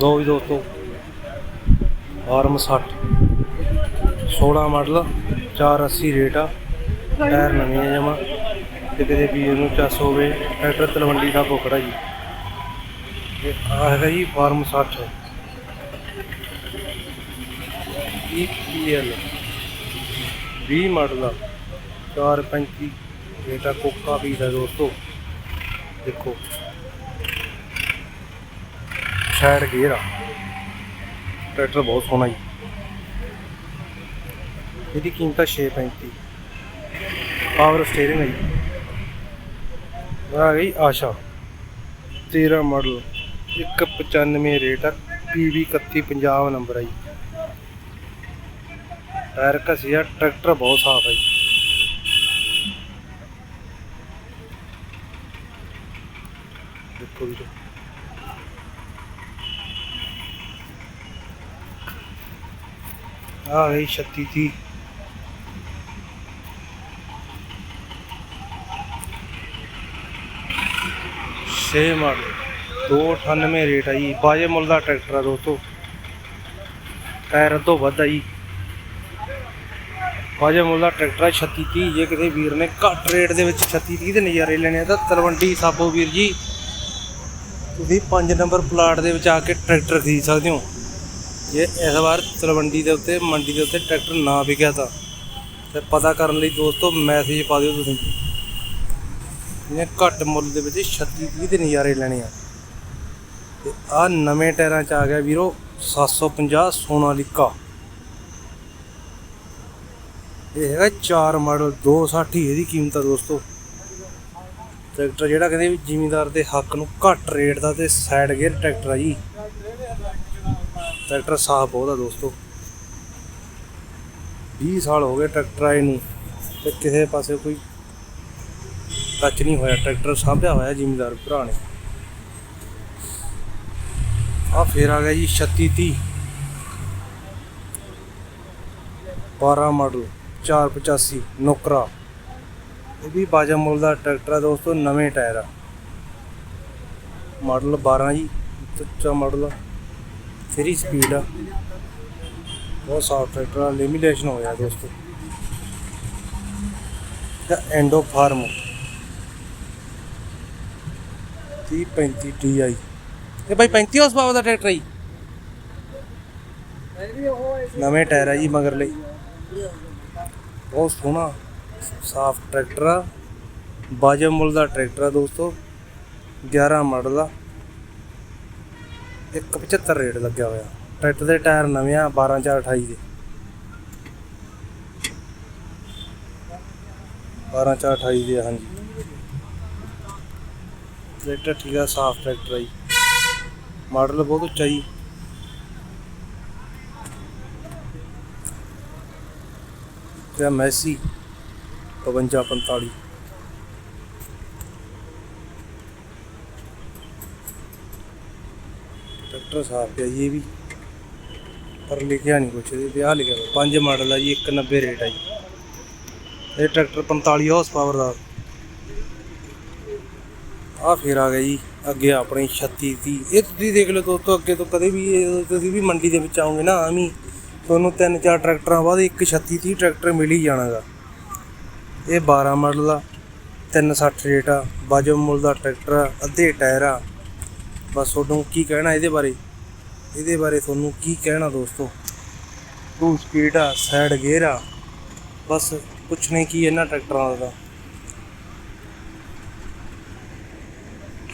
ਲੋ ਵੀ ਦੋਸਤੋ ਆਰਮ 60 16 ਮਾਡਲ 480 ਰੇਟ ਆ, ਟਾਇਰ ਨਵੇਂ ਆ ਜਮਾ। ਤੇ ਕਿਤੇ ਵੀ ਇਹਨੂੰ ਚੱਸ ਹੋਵੇ, ਟਰੈਕਟਰ ਤਲਵੰਡੀ ਦਾ ਕੋਕੜਾ ਜੀ। ਤੇ ਆ ਹੈਗਾ ਜੀ ਫਾਰਮ 60 EPL 20 ਮਾਡਲ ਆ 435 ਰੇਟ ਆ, ਕੋਕਾ ਵੀ ਦਾ ਦੋਸਤੋ। ਦੇਖੋ। ਸਾਈਡ ਗੇਅਰ ਆ ਟਰੈਕਟਰ ਬਹੁਤ ਸੋਹਣਾ ਜੀ। ਇਹਦੀ ਕੀਮਤ ਆ 635 ਪਾਵਰ ਸਟੀਅਰਿੰਗ ਹੈ ਜੀ। ਆ ਗਈ ਆਸ਼ਾ। 13 ਮਾਡਲ 195 ਰੇਟ ਆ। PV 31 ਪੰਜਾਬ ਨੰਬਰ ਆ ਜੀ। ਟਾਇਰ ਘਸਿਆ ਟਰੈਕਟਰ ਬਹੁਤ ਸਾਫ਼ ਹੈ ਜੀ। ਦੇਖੋ ਵੀਰੇ। ਆ ਗਈ 36 30 ਛੇ ਮਾਡਲ 298 ਰੇਟ ਆ ਜੀ। ਬਾਜੇ ਮੁੱਲ ਦਾ ਟਰੈਕਟਰ ਆ ਦੋਸਤੋ। ਟਾਇਰ ਤੋਂ ਵੱਧ ਆ ਜੀ। ਬਾਜੇ ਮੁੱਲ ਦਾ ਟਰੈਕਟਰ ਆ 36 30 ਜੇ ਕਿਸੇ ਵੀਰ ਨੇ ਘੱਟ ਰੇਟ ਦੇ ਵਿੱਚ 36 30 ਦੇ ਨਜ਼ਾਰੇ ਲੈਣੇ ਆ ਤਾਂ ਤਲਵੰਡੀ ਸਾਬੋ ਵੀਰ ਜੀ, ਤੁਸੀਂ 5 ਨੰਬਰ ਪਲਾਟ ਦੇ ਵਿੱਚ ਆ ਕੇ ਟਰੈਕਟਰ ਖਰੀਦ ਸਕਦੇ ਹੋ। ਜੇ ਇਸ ਵਾਰ ਤਲਵੰਡੀ ਦੇ ਉੱਤੇ, ਮੰਡੀ ਦੇ ਉੱਤੇ ਟਰੈਕਟਰ ਨਾ ਵਿਕਿਆ ਤਾਂ। ਤੇ ਪਤਾ ਕਰਨ ਲਈ ਦੋਸਤੋ ਮੈਸੇਜ ਪਾ ਦਿਓ ਤੁਸੀਂ। ਜਿਹਨੇ ਘੱਟ ਮੁੱਲ ਦੇ ਵਿੱਚ 36 30 ਦੇ ਨਜ਼ਾਰੇ ਲੈਣੇ ਆ। ਤੇ ਆ ਨਵੇਂ ਟਾਇਰਾਂ ਚ ਆ ਗਿਆ ਵੀਰੋ 750 ਸੋਨਾਲੀਕਾ ਇਹ ਹੈਗਾ 4 ਮਾਡਲ 260 ਇਹਦੀ ਕੀਮਤ ਆ ਦੋਸਤੋ। ਟਰੈਕਟਰ ਜਿਹੜਾ ਕਹਿੰਦੇ ਵੀ ਜ਼ਿਮੀਂਦਾਰ ਦੇ ਹੱਕ ਨੂੰ ਘੱਟ ਰੇਟ ਦਾ ਤੇ ਸਾਈਡ ਗੇਅਰ ਟਰੈਕਟਰ ਆ ਜੀ। ਟਰੈਕਟਰ ਸਾਫ਼ ਬਹੁਤ ਆ ਦੋਸਤੋ। 20 ਸਾਲ ਹੋ ਗਏ ਟਰੈਕਟਰ ਆਏ ਨੂੰ ਤੇ ਕਿਸੇ ਪਾਸੇ ਕੋਈ ਟੱਚ ਨਹੀਂ ਹੋਇਆ, ਟਰੈਕਟਰ ਸਾਂਭਿਆ ਹੋਇਆ ਜ਼ਿਮੀਦਾਰ ਭਰਾ ਨੇ। ਆ ਫੇਰ ਆ ਗਿਆ ਜੀ 36 30 12 ਮਾਡਲ 485 ਨੋਕਰਾ। ਇਹ ਵੀ ਬਾਜਾ ਮੁੱਲ ਦਾ ਟਰੈਕਟਰ ਆ ਦੋਸਤੋ, ਨਵੇਂ ਟਾਇਰ ਆ। ਮਾਡਲ 12 ਜੀ, ਉੱਚਾ ਮਾਡਲ 3 ਸਪੀਡ ਆ। ਬਹੁਤ ਸਾਫ਼ ਟਰੈਕਟਰ ਆ ਲੈਮੀਨੇਸ਼ਨ ਹੋਇਆ ਦੋਸਤੋ। ਦਾ ਐਂਡੋ ਫਾਰਮ 30 35 ਟੀ ਆਈ ਇਹ ਭਾਈ 35 ਹਾਰਸ ਪਾਵਰ ਦਾ ਟਰੈਕਟਰ ਹੈ ਨਵੇਂ ਟਾਇਰ ਆ ਜੀ ਮਗਰ ਲਈ। ਬਹੁਤ ਸੋਹਣਾ, ਸਾਫ਼ ਟਰੈਕਟਰ ਆ। ਬਾਜਾ ਮੁੱਲ ਦਾ ਟਰੈਕਟਰ ਆ ਦੋਸਤੋ। 11 ਮਾਡਲ ਆ। 175 ਰੇਟ ਲੱਗਿਆ ਹੋਇਆ। ਟਰੈਕਟਰ ਦੇ ਟਾਇਰ ਨਵੇਂ ਆ 12 4 28 ਦੇ। 12 4 28 ਦੇ ਹਾਂਜੀ। ਟਰੈਕਟਰ ਠੀਕ ਆ, ਸਾਫ਼ ਟਰੈਕਟਰ ਆ ਜੀ। ਮਾਡਲ ਬਹੁਤ ਉੱਚਾ ਜੀ। ਤੇ ਮੈਸੀ 52 45 ਟਰੈਕਟਰ ਸਾਫ਼ ਹੈ ਜੀ ਇਹ ਵੀ। ਪਰ ਲਿਖਿਆ ਨਹੀਂ ਕੁਛ ਇਹਦੇ ਤੇ ਆ ਲਿਖਿਆ ਹੋਇਆ, ਪੰਜ ਮਾਡਲ ਆ ਜੀ 190 ਰੇਟ ਆ ਜੀ। ਇਹ ਟਰੈਕਟਰ 45 ਹਾਰਸ ਪਾਵਰ ਦਾ। ਆ ਫੇਰ ਆ ਗਿਆ ਜੀ ਅੱਗੇ ਆਪਣੀ 36 30 ਇਹ ਤੁਸੀਂ ਦੇਖ ਲਓ ਦੋਸਤੋ ਅੱਗੇ ਤੋਂ ਕਦੇ ਵੀ ਇਹ ਤੁਸੀਂ ਵੀ ਮੰਡੀ ਦੇ ਵਿੱਚ ਆਓਗੇ ਨਾ ਆਵੀਂ ਤੁਹਾਨੂੰ ਤਿੰਨ ਚਾਰ ਟਰੈਕਟਰਾਂ ਬਾਅਦ ਇੱਕ 36 30 ਟਰੈਕਟਰ ਮਿਲ ਹੀ ਜਾਣਾਗਾ। ਇਹ 12 ਮਾਡਲ ਆ 360 ਰੇਟ ਆ ਬਾਜੋ ਮੁੱਲ ਦਾ ਟਰੈਕਟਰ ਆ ਅੱਧੇ ਟਾਇਰ ਆ। ਬਸ ਤੁਹਾਨੂੰ ਕੀ ਕਹਿਣਾ ਇਹਦੇ ਬਾਰੇ? ਇਹਦੇ ਬਾਰੇ ਤੁਹਾਨੂੰ ਕੀ ਕਹਿਣਾ ਦੋਸਤੋ? ਟੂ ਸਪੀਡ ਆ ਸਾਈਡ ਗੇਅਰ ਆ। ਬਸ ਕੁਛ ਨਹੀਂ ਕੀ ਇਹਨਾਂ ਟਰੈਕਟਰਾਂ ਦਾ।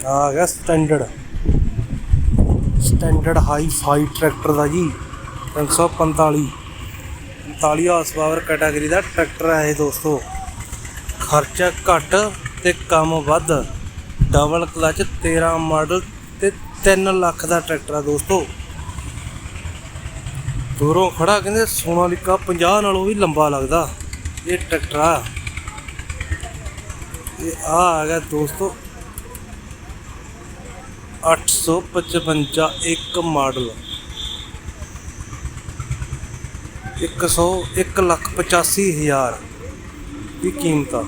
ਆ ਗਿਆ standard standard hi fi tractor ਦਾ ਜੀ। 345 45 ਹਾਰਸ ਪਾਵਰ ਕੈਟਾਗਰੀ ਦਾ ਟਰੈਕਟਰ ਹੈ ਇਹ ਦੋਸਤੋ। ਖਰਚਾ ਘੱਟ ਤੇ ਕੰਮ ਵੱਧ। ਡਬਲ ਕਲਚ 13 ਮਾਡਲ 3 ਲੱਖ ਦਾ ਟਰੈਕਟਰ ਆ ਦੋਸਤੋ। ਦੂਰੋਂ ਖੜਾ ਕਹਿੰਦੇ ਸੋਨਾਲੀਕਾ 50 ਨਾਲੋਂ ਵੀ ਲੰਬਾ ਲੱਗਦਾ। ਇਹ ਟਰੈਕਟਰ ਆ। ਇਹ ਆ ਆ ਗਿਆ ਦੋਸਤੋ। 855 ਇੱਕ ਮਾਡਲ। 100 1 ਲੱਖ 85 ਹਜ਼ਾਰ ਦੀ ਕੀਮਤ ਆ।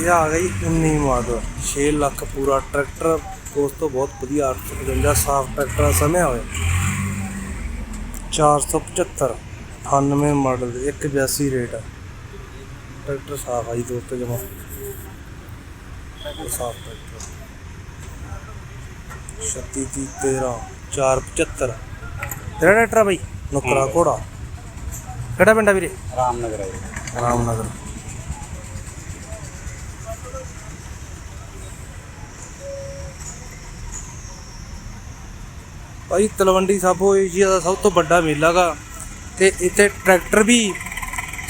ਇਹ ਆ ਗਈ 19 ਮਾਡਲ 6 ਲੱਖ ਪੂਰਾ ਟਰੈਕਟਰ ਦੋਸਤੋ ਬਹੁਤ ਵਧੀਆ 855 ਸਾਫ਼ ਟਰੈਕਟਰ ਸਮਿਆ ਹੋਇਆ। 475 98 ਮਾਡਲ 182 ਰੇਟ ਆ। ਟਰੈਕਟਰ ਸਾਫ਼ ਆਈ ਦੋਸਤੋ ਜਮਾ। ਸਾਫ਼ ਟਰੈਕਟਰ। 36 ਤੀਹ 13 475 ਤੇਰਾ ਟਰੈਕਟਰ ਆ ਬਾਈ? ਨੁਕਰਾ ਘੋੜਾ। ਕਿਹੜਾ ਪਿੰਡ ਆ ਵੀਰੇ? ਰਾਮਨਗਰ ਜੀ। ਰਾਮਨਗਰ। ਭਾਈ ਤਲਵੰਡੀ ਸਾਬੋ ਏਸ਼ੀਆ ਦਾ ਸਭ ਤੋਂ ਵੱਡਾ ਮੇਲਾ ਗਾ। ਤੇ ਇੱਥੇ ਟਰੈਕਟਰ ਵੀ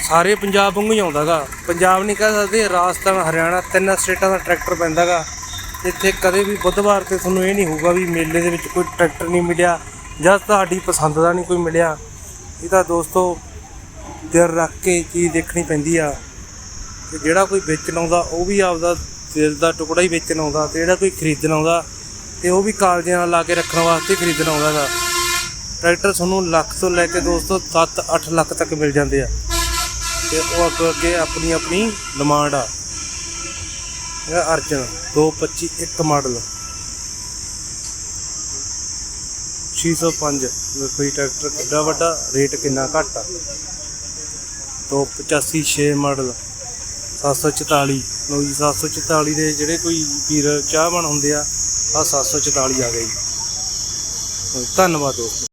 ਸਾਰੇ ਪੰਜਾਬ ਵਾਂਗੂ ਹੀ ਆਉਂਦਾਗਾ ਪੰਜਾਬ ਨਹੀਂ ਕਹਿ ਸਕਦੇ, ਰਾਜਸਥਾਨ, ਹਰਿਆਣਾ, ਤਿੰਨ ਸਟੇਟਾਂ ਦਾ ਟਰੈਕਟਰ ਪੈਂਦਾਗਾ ਇੱਥੇ ਕਦੇ ਵੀ ਬੁੱਧਵਾਰ ਤੇ ਤੁਹਾਨੂੰ ਇਹ ਨਹੀਂ ਹੋਊਗਾ ਵੀ ਮੇਲੇ ਦੇ ਵਿੱਚ ਕੋਈ ਟਰੈਕਟਰ ਨਹੀਂ ਮਿਲਿਆ, ਜਾਂ ਤੁਹਾਡੀ ਪਸੰਦ ਦਾ ਨਹੀਂ ਕੋਈ ਮਿਲਿਆ। ਇਹ ਤਾਂ ਦੋਸਤੋ ਦਿਲ ਰੱਖ ਕੇ ਚੀਜ਼ ਦੇਖਣੀ ਪੈਂਦੀ ਆ। ਤੇ ਜਿਹੜਾ ਕੋਈ ਵੇਚਣ ਆਉਂਦਾ, ਉਹ ਵੀ ਆਪਦਾ ਦਿਲ ਦਾ ਟੁਕੜਾ ਹੀ ਵੇਚਣ ਆਉਂਦਾ, ਤੇ ਜਿਹੜਾ ਕੋਈ ਖਰੀਦਣ ਆਉਂਦਾ ਤੇ ਉਹ ਵੀ ਕਾਲਜਿਆਂ ਨਾਲ ਲਾ ਕੇ ਰੱਖਣ ਵਾਸਤੇ ਖਰੀਦਣ ਆਉਂਦਾ ਗਾ। ਟਰੈਕਟਰ ਤੁਹਾਨੂੰ ਲੱਖ ਤੋਂ ਲੈ ਕੇ ਦੋਸਤੋ 7-8 ਲੱਖ ਤੱਕ ਮਿਲ ਜਾਂਦੇ ਆ। ਤੇ ਉਹ ਅੱਗੇ ਅੱਗੇ ਆਪਣੀ ਆਪਣੀ ਡਿਮਾਂਡ ਆ। ਇਹ ਅਰਜਨ 225 ਇੱਕ ਮਾਡਲ 605 ਵੇਖੋ ਜੀ ਟਰੈਕਟਰ ਕਿੱਡਾ ਵੱਡਾ, ਰੇਟ ਕਿੰਨਾ ਘੱਟ ਆ। 285 6 ਮਾਡਲ 744 ਲਓ ਜੀ 744 ਦੇ ਜਿਹੜੇ ਕੋਈ ਵੀਰ ਚਾਹਵਾਨ ਹੁੰਦੇ ਆ ਆ 744 ਆ ਗਏ ਜੀ ਧੰਨਵਾਦ ਦੋਸਤੋ।